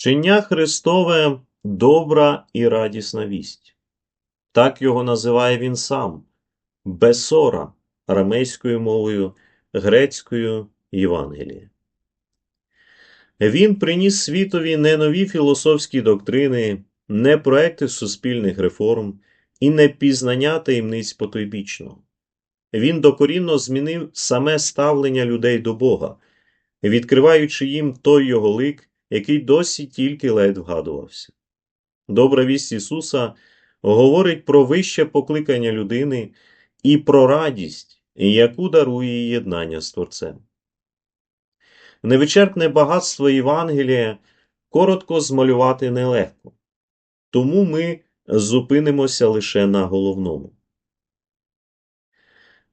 Вчення Христове добра і радісна вість. Так його називає він сам Бесора арамейською мовою, грецькою Євангеліє. Він приніс світові не нові філософські доктрини, не проекти суспільних реформ і не пізнання таємниць потойбічного. Він докорінно змінив саме ставлення людей до Бога, відкриваючи їм той його лик, який досі тільки ледь вгадувався. Добра вість Ісуса говорить про вище покликання людини і про радість, яку дарує єднання з Творцем. Невичерпне багатство Євангелія коротко змалювати нелегко, тому ми зупинимося лише на головному.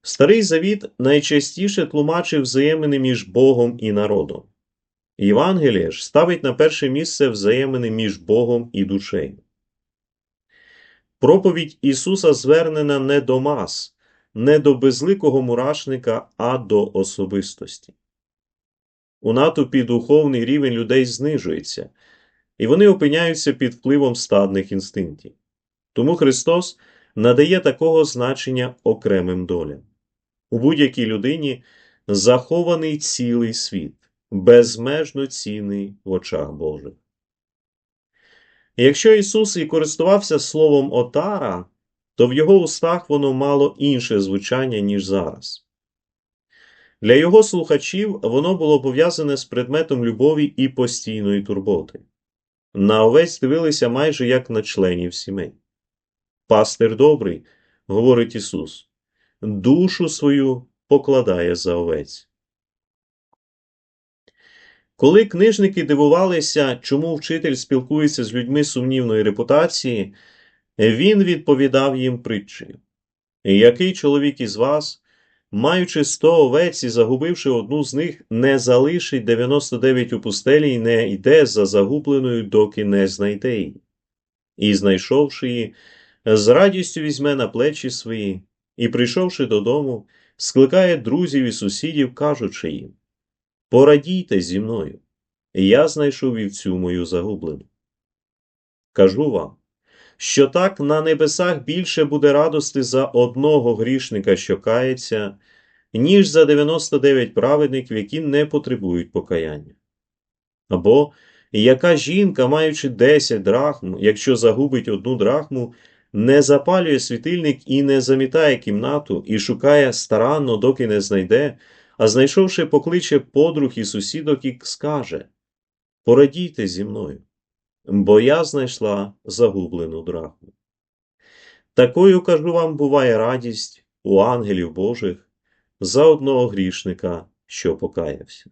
Старий Завіт найчастіше тлумачив взаємини між Богом і народом. Євангеліє ж ставить на перше місце взаємини між Богом і душею. Проповідь Ісуса звернена не до мас, не до безликого мурашника, а до особистості. У натовпі духовний рівень людей знижується, і вони опиняються під впливом стадних інстинктів. Тому Христос надає такого значення окремим долям. У будь-якій людині захований цілий світ, безмежно цінний в очах Божих. Якщо Ісус і користувався словом отара, то в його устах воно мало інше звучання, ніж зараз. Для його слухачів воно було пов'язане з предметом любові і постійної турботи. На овець дивилися майже як на членів сімей. Пастир добрий, говорить Ісус, душу свою покладає за овець. Коли книжники дивувалися, чому вчитель спілкується з людьми сумнівної репутації, він відповідав їм притчею. Який чоловік із вас, маючи сто овець і загубивши одну з них, не залишить 99 у пустелі і не йде за загубленою, доки не знайде її. І, знайшовши її, з радістю візьме на плечі свої і, прийшовши додому, скликає друзів і сусідів, кажучи їм Порадійте зі мною, я знайшов вівцю мою загублену. Кажу вам, що так на небесах більше буде радости за одного грішника, що кається, ніж за 99 праведників, які не потребують покаяння. Або яка жінка, маючи 10 драхм, якщо загубить одну драхму, не запалює світильник і не замітає кімнату, і шукає старанно, доки не знайде, а знайшовши, покличе подруг і сусідок і скаже Порадійте зі мною, бо я знайшла загублену драхму. Такою, кажу вам, буває радість у ангелів Божих за одного грішника, що покаявся.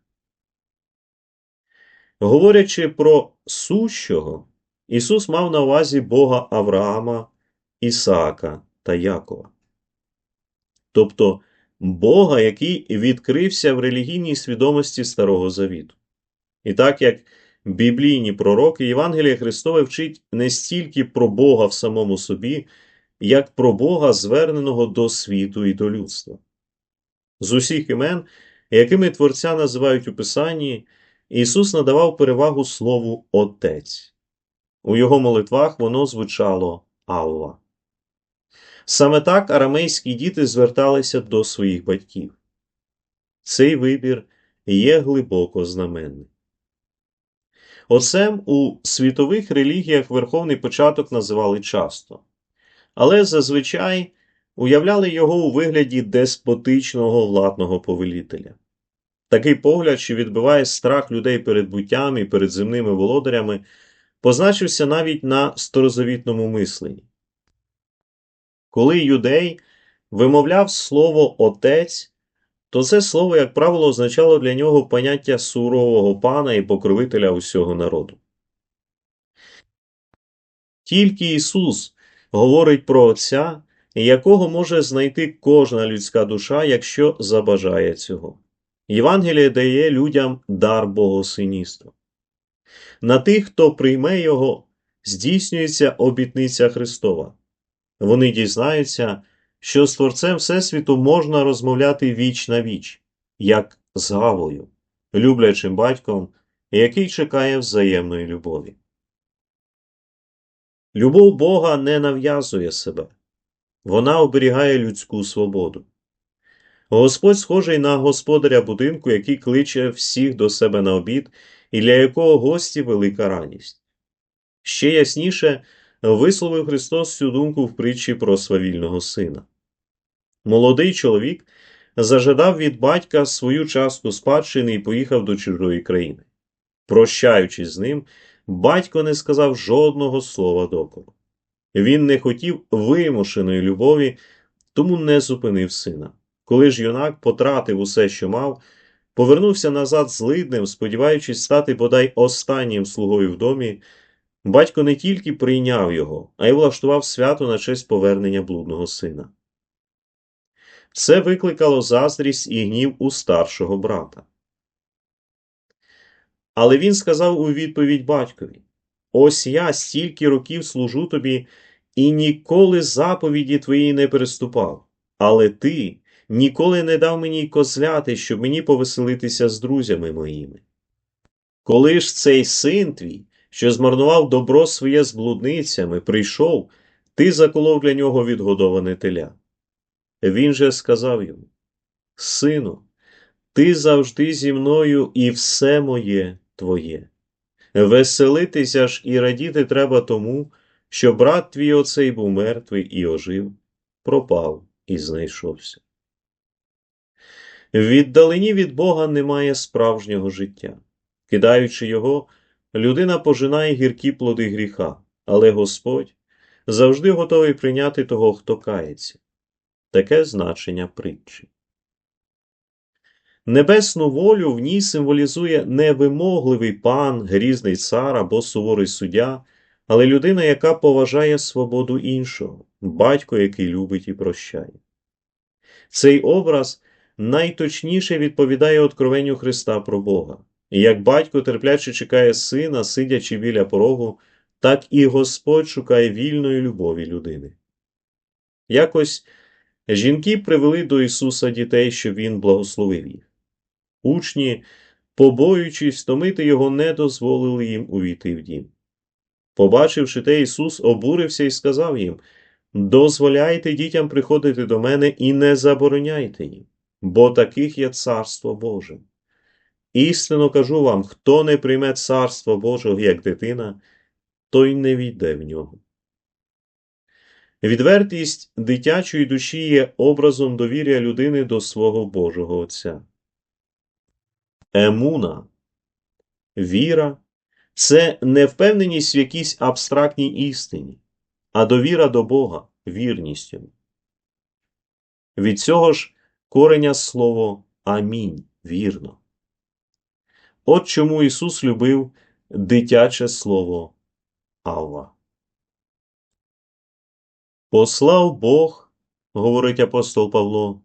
Говорячи про сущого, Ісус мав на увазі Бога Авраама, Ісаака та Якова. Тобто Бога, який відкрився в релігійній свідомості Старого Завіту. І так як біблійні пророки, Євангеліє Христове вчить не стільки про Бога в самому собі, як про Бога, зверненого до світу і до людства. З усіх імен, якими Творця називають у Писанні, Ісус надавав перевагу слову Отець. У його молитвах воно звучало Авва. Саме так арамейські діти зверталися до своїх батьків. Цей вибір є глибоко знаменний. Отцем у світових релігіях верховний початок називали часто, але зазвичай уявляли його у вигляді деспотичного владного повелителя. Такий погляд, що відбиває страх людей перед буттям і перед земними володарями, позначився навіть на старозавітному мисленні. Коли юдей вимовляв слово Отець, то це слово, як правило, означало для нього поняття сурового пана і покровителя усього народу. Тільки Ісус говорить про Отця, якого може знайти кожна людська душа, якщо забажає цього. Євангеліє дає людям дар богосинівства. На тих, хто прийме його, здійснюється обітниця Христова. Вони дізнаються, що з Творцем Всесвіту можна розмовляти віч на віч, як з Гавою, люблячим батьком який чекає взаємної любові. Любов Бога не нав'язує себе, вона оберігає людську свободу. Господь схожий на господаря будинку, який кличе всіх до себе на обід і для якого гості велика радість. Ще ясніше висловив Христос цю думку в притчі про свавільного сина. Молодий чоловік зажадав від батька свою частку спадщини і поїхав до чужої країни. Прощаючись з ним, батько не сказав жодного слова докору. Він не хотів вимушеної любові, тому не зупинив сина. Коли ж юнак потратив усе, що мав, повернувся назад злидним, сподіваючись стати бодай останнім слугою в домі, батько не тільки прийняв його, а й влаштував свято на честь повернення блудного сина. Це викликало заздрість і гнів у старшого брата. Але він сказав у відповідь батькові Ось я стільки років служу тобі і ніколи заповіді твої не переступав, але ти ніколи не дав мені й козляти, щоб мені повеселитися з друзями моїми. Коли ж цей син твій, що змарнував добро своє з блудницями, прийшов, ти заколов для нього відгодоване теля. Він же сказав йому Сину, ти завжди зі мною і все моє твоє. Веселитися ж і радіти треба тому, що брат твій оцей був мертвий і ожив, пропав і знайшовся. В віддалині від Бога немає справжнього життя. Кидаючи його, людина пожинає гіркі плоди гріха, але Господь завжди готовий прийняти того, хто кається. Таке значення притчі. Небесну волю в ній символізує не вимогливий пан, грізний цар або суворий суддя, але людина, яка поважає свободу іншого, батько, який любить і прощає. Цей образ найточніше відповідає откровенню Христа про Бога. Як батько терпляче чекає сина, сидячи біля порогу, так і Господь шукає вільної любові людини. Якось жінки привели до Ісуса дітей, щоб Він благословив їх. Учні, побоюючись томити його, не дозволили їм увійти в дім. Побачивши те, Ісус обурився і сказав їм Дозволяйте дітям приходити до мене і не забороняйте їм, бо таких є Царство Боже. Істинно кажу вам, хто не прийме Царство Божого як дитина, той не війде в нього. Відвертість дитячої душі є образом довір'я людини до свого Божого Отця. Емуна віра це не впевненість в якійсь абстрактній істині, а довіра до Бога вірністю. Від цього ж кореня слово Амінь вірно. От чому Ісус любив дитяче слово Авва. Послав Бог, говорить апостол Павло,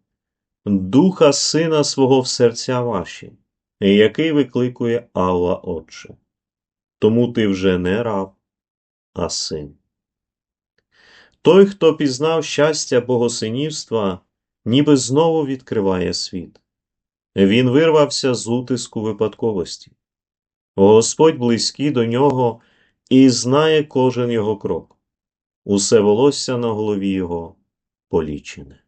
Духа Сина свого в серця ваші, який викликує Авва Отче. Тому ти вже не раб, а син. Той, хто пізнав щастя богосинівства, ніби знову відкриває світ. Він вирвався з утиску випадковості. Господь близький до нього і знає кожен його крок. Усе волосся на голові його полічене.